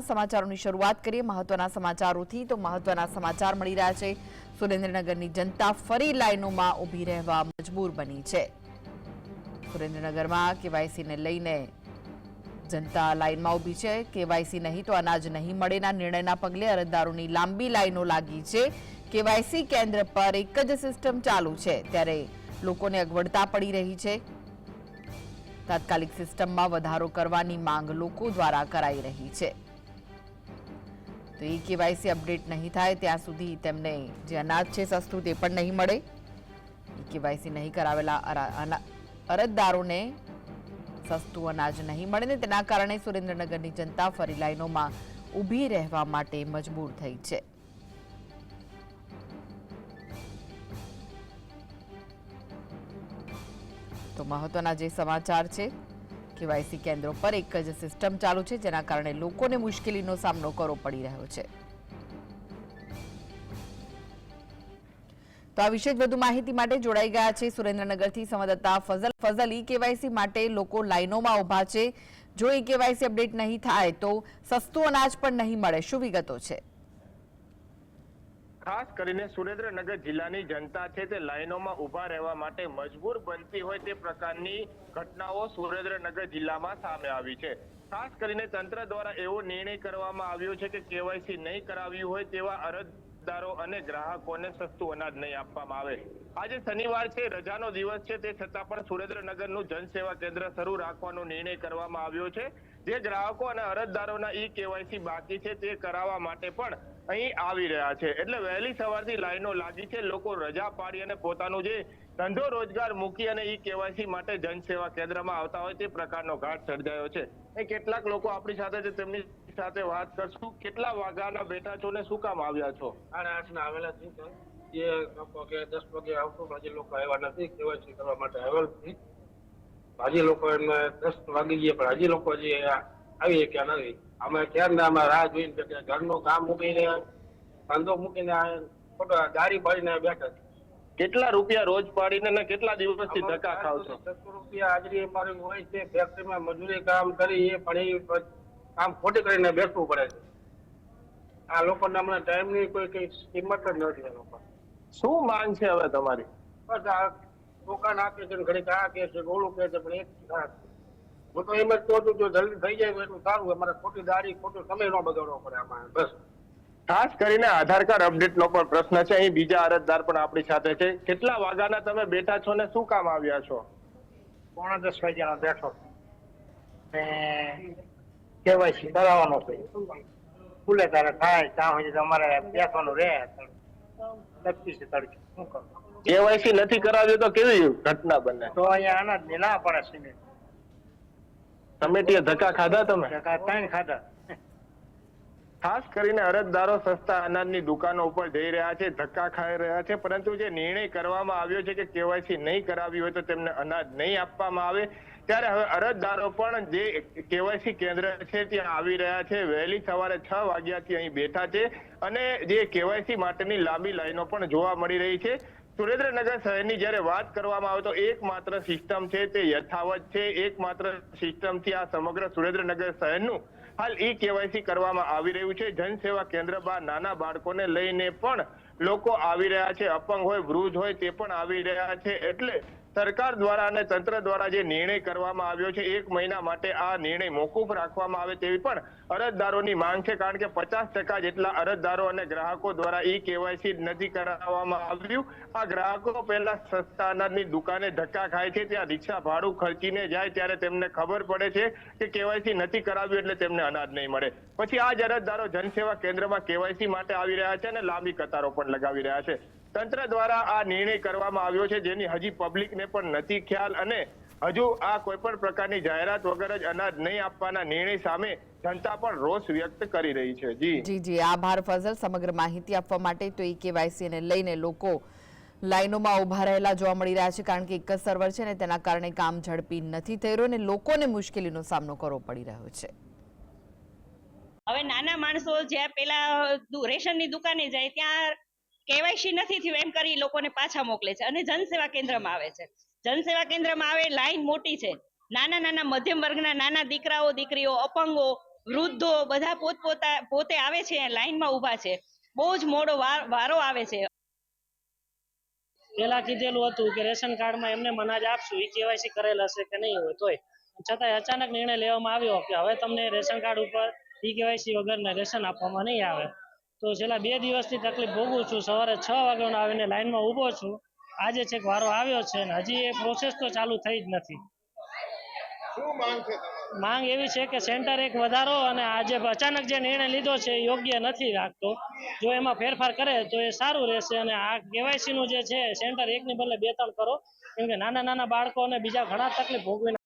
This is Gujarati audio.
સમાચારોની શરૂઆત કરીએ. મહત્વના સમાચારોથી તો મહત્વના સમાચાર મળી રહ્યા છે. સુરેન્દ્રનગરની જનતા ફરી લાઈનોમાં ઊભી રહેવા મજબૂર બની છે. સુરેન્દ્રનગરમાં કેવાયસીને લઈને જનતા લાઇનમાં ઊભી છે. કેવાયસી નહીં તો અનાજ નહીં મળેના નિર્ણયના પગલે અરજદારોની લાંબી લાઈનો લાગી છે. કેવાયસી કેન્દ્ર પર એક જ સિસ્ટમ ચાલુ છે. ત્યારે લોકોને અગવડતા પડી રહી છે. તાત્કાલિક સિસ્ટમમાં વધારો કરવાની માંગ લોકો દ્વારા કરાઈ રહી છે. તો એ કેવાયસી અપડેટ નહીં થાય, ત્યાં સુધી તેમને જે અનાજ છે સસ્તું તે પણ નહીં મળે. એ કેવાયસી નહીં કરાવેલા અરજદારોને સસ્તું અનાજ નહીં મળે ને તેના કારણે સુરેન્દ્રનગરની જનતા ફરી લાઈનોમાં ઊભી રહેવા માટે મજબૂર થઈ છે. તો મહત્વના જે સમાચાર છે કેવાયસી કેન્દ્રો પર એક જ સિસ્ટમ ચાલુ છે, જેના કારણે લોકોને મુશ્કેલીનો સામનો કરવો પડી રહ્યો છે. તો આ વિશે જ વધુ માહિતી માટે જોડાઈ ગયા છે સુરેન્દ્રનગરથી સંવાદદાતા ફઝલ ફઝલ, ઈ કેવાયસી માટે લોકો લાઇનોમાં ઊભા છે. જો ઈ કેવાયસી અપડેટ નહીં થાય તો સસ્તું અનાજ પણ નહીં મળે, શું વિગતો છે? ખાસ કરીને સુરેન્દ્રનગર જિલ્લાની જનતા છે તે લાઈનોમાં ઊભા રહેવા માટે મજબૂર બનતી હોય તે પ્રકારની ઘટનાઓ સુરેન્દ્રનગર જિલ્લામાં સામે આવી છે. ખાસ કરીને તંત્ર દ્વારા એવો નિર્ણય કરવામાં આવ્યો છે કે કેવાયસી નહીં કરાવ્યું હોય તેવા અરજદારો અને ગ્રાહકોને સસ્તું અનાજ નહીં આપવામાં આવે. આજે શનિવાર છે, રજાનો દિવસ છે, તે છતાં પણ સુરેન્દ્રનગરનું જનસેવા કેન્દ્ર શરૂ રાખવાનો નિર્ણય કરવામાં આવ્યો છે. જે ગ્રાહકો અને અરજદારોના ઈ કેવાયસી બાકી છે તે કરાવવા માટે પણ અહીં આવી રહ્યા છે. એટલે વહેલી સવારથી લાઈનો લાગી છે. લોકો રજા પાડી અને પોતાનું જે ધંધો રોજગાર મૂકી અને ઈ કેવાયસી માટે જનસેવા કેન્દ્રમાં આવતા હોય તે પ્રકારનો ઘાટ સર્જાયો છે. એ કેટલાક લોકો આપણી સાથે છે, તેમની સાથે વાત કરશું. કેટલા વાગ્યાના બેઠા છો ને શું કામ આવ્યા છો? સાડા આઠના આવેલા છે કે દસ પગે આવતો આજે લોકો આવ્યા નથી, કેવાયસી કરવા માટે આવેલ નથી. હજી લોકો એમને દસ વાગી ગયા પણ હજી લોકો હજી આવી શક્યા નથી. અમે ક્યારના અમે રાહ જોઈને બેઠા ઘરનું કામ મૂકીને ધંધો મૂકીને ગાડી પાડીને બેઠા કેટલા રૂપિયા રોજ પાડીને ને કેટલા દિવસથી ધક્કા ખાવ છો? છસો રૂપિયા હાજરી અમારી હોય છે ફેક્ટરીમાં મજૂરી કામ કરી એ પણ એ કામ ખોટી કરીને બેસવું પડે છે. આ લોકોને હમણાં ટાઈમની કોઈ કઈ કિંમત જ નથી આ લોકો શું માંગ છે હવે તમારી? બસ આ દુકાન આપે છે ને ઘડીક આ કે છે ઓલું કે છે પણ એક. હું તો એમ જ કહું છું જો જલ્દી થઈ જાય તો એટલું સારું અમારે ખોટી દાડી ખોટો સમય ન બગાડવો પડે આમાં બસ. ખાસ કરીને આધાર કાર્ડ અપડેટ નો પણ પ્રશ્ન છે. અહીં બીજા અરજદાર પણ આપણી સાથે છે. કેટલા વાગ્યાના તમે બેઠા છો ને શું કામ આવ્યા છો? પોણા દસ વાગ્યાનો બેઠો. કેવાયસી કરાવવાનો છે. ખુલે તારે થાય ત્યાં સુધી તમારે બેસવાનું રહે. નક્કી છે તડકે શું કરું કેવાયસી નથી કરાવ્યું તો કેવી ઘટના બને? તો અહીંયા આના ની ના પડે સિમેન્ટ. કમિટીએ ધક્કા ખાધા તમે? ત્રણ ખાધા. ખાસ કરીને અરજદારો સસ્તા અનાજની દુકાનો ઉપર જઈ રહ્યા છે ધક્કા ખાઈ રહ્યા છે પરંતુ જે નિર્ણય કરવામાં આવ્યો છે કે કેવાયસી નહીં કરાવી હોય તો તેમને અનાજ નહીં આપવામાં આવે ત્યારે હવે અરજદારો પણ જે કેવાયસી કેન્દ્ર છે ત્યાં આવી રહ્યા છે. વહેલી સવારે છ વાગ્યાથી અહીં બેઠા છે અને જે કેવાયસી માટેની લાંબી લાઈનો પણ જોવા મળી રહી છે. સુરેન્દ્રનગર શહેરની જ્યારે વાત કરવામાં આવે તો એકમાત્ર સિસ્ટમ છે તે યથાવત છે. એકમાત્ર સિસ્ટમથી આ સમગ્ર સુરેન્દ્રનગર શહેરનું હાલ ઈ કેવાયસી કરવામાં આવી રહ્યું છે. જનસેવા કેન્દ્ર બહાર નાના બાળકોને લઈને પણ લોકો આવી રહ્યા છે. અપંગ હોય, વૃદ્ધ હોય તે પણ આવી રહ્યા છે. એટલે સરકાર દ્વારા અને તંત્ર દ્વારા જે નિર્ણય કરવામાં આવ્યો છે, એક મહિના માટે આ નિર્ણય મોકૂફ રાખવામાં આવે તેવી પણ અરજદારોની માંગ છે, કારણ કે પચાસ ટકા જેટલા અરજદારો અને ગ્રાહકો દ્વારા ઈ કેવાયસી નથી કરાવવામાં આવ્યું. આ ગ્રાહકો પહેલા સસ્તા અનાજની દુકાને ધક્કા ખાય છે, ત્યાં રિક્ષા ભાડું ખર્ચીને જાય ત્યારે તેમને ખબર પડે છે કે કેવાયસી નથી કરાવ્યું એટલે તેમને અનાજ નહીં મળે. પછી આ જ અરજદારો જનસેવા કેન્દ્રમાં કેવાયસી માટે આવી રહ્યા છે અને લાંબી કતારો પણ લગાવી રહ્યા છે. તંત્ર દ્વારા આ નિર્ણય કરવામાં આવ્યો છે જેની હજી પબ્લિકને પણ નથી ખ્યાલ અને હજુ આ કોઈ પણ પ્રકારની જાહેરાત વગર જ અનાજ નહીં આપવાના નિર્ણય સામે જનતા પણ રોષ વ્યક્ત કરી રહી છે. જી. જી જી. આભાર ફઝલ. સમગ્ર માહિતી આપવા માટે તો ઈ કેવાયસી ને લઈને લોકો લાઇનોમાં ઊભા રહેલા જોવા મળી રહ્યા છે કારણ કે એક જ સર્વર છે ને તેના કારણે કામ ઝડપી નથી થઈ રહ્યું અને લોકોને મુશ્કેલીનો સામનો કરવો પડી રહ્યો છે. હવે નાના માણસો જ્યાં પેલા રેશનની દુકાને જાય ત્યાં કેવાયસી નથી થયું, એમ કરી લોકોને પાછા મોકલે છે અને જનસેવા કેન્દ્રમાં આવે છે. જનસેવા કેન્દ્રમાં આવે, લાઈન મોટી છે. નાના નાના મધ્યમ વર્ગના નાના દીકરાઓ, દીકરીઓ, અપંગો, વૃદ્ધો બધા પોતપોતા પોતે આવે છે લાઈનમાં ઊભા છે. બહુ જ મોડો વાર- આવે છે. પેલા કીધેલું હતું કે રેશન કાર્ડમાં એમને મનાજ આપશું, ઈ કેવાયસી કરેલ હશે કે નહીં હોય તોય. છતાંય અચાનક નિર્ણય લેવામાં આવ્યો કે હવે તમને રેશન કાર્ડ ઉપર ઈ કેવાયસી વગર રેશન આપવામાં નહીં આવે. તો છેલ્લા બે દિવસથી તકલીફ ભોગવું છું. સવારે છ વાગ્યાનો આવીને લાઇનમાં ઊભો છું. આજે છેક વારો આવ્યો છે ને હજી એ પ્રોસેસ તો ચાલુ થઈ જ નથી. માંગ એવી છે કે સેન્ટર એક વધારો અને આજે અચાનક જે નિર્ણય લીધો છે એ યોગ્ય નથી રાખતો. જો એમાં ફેરફાર કરે તો એ સારું રહેશે અને આ કેવાયસી નું જે છે સેન્ટર એકની બદલે બે ત્રણ કરો. કેમ કે નાના નાના બાળકો અને બીજા ઘણા તકલીફ ભોગવી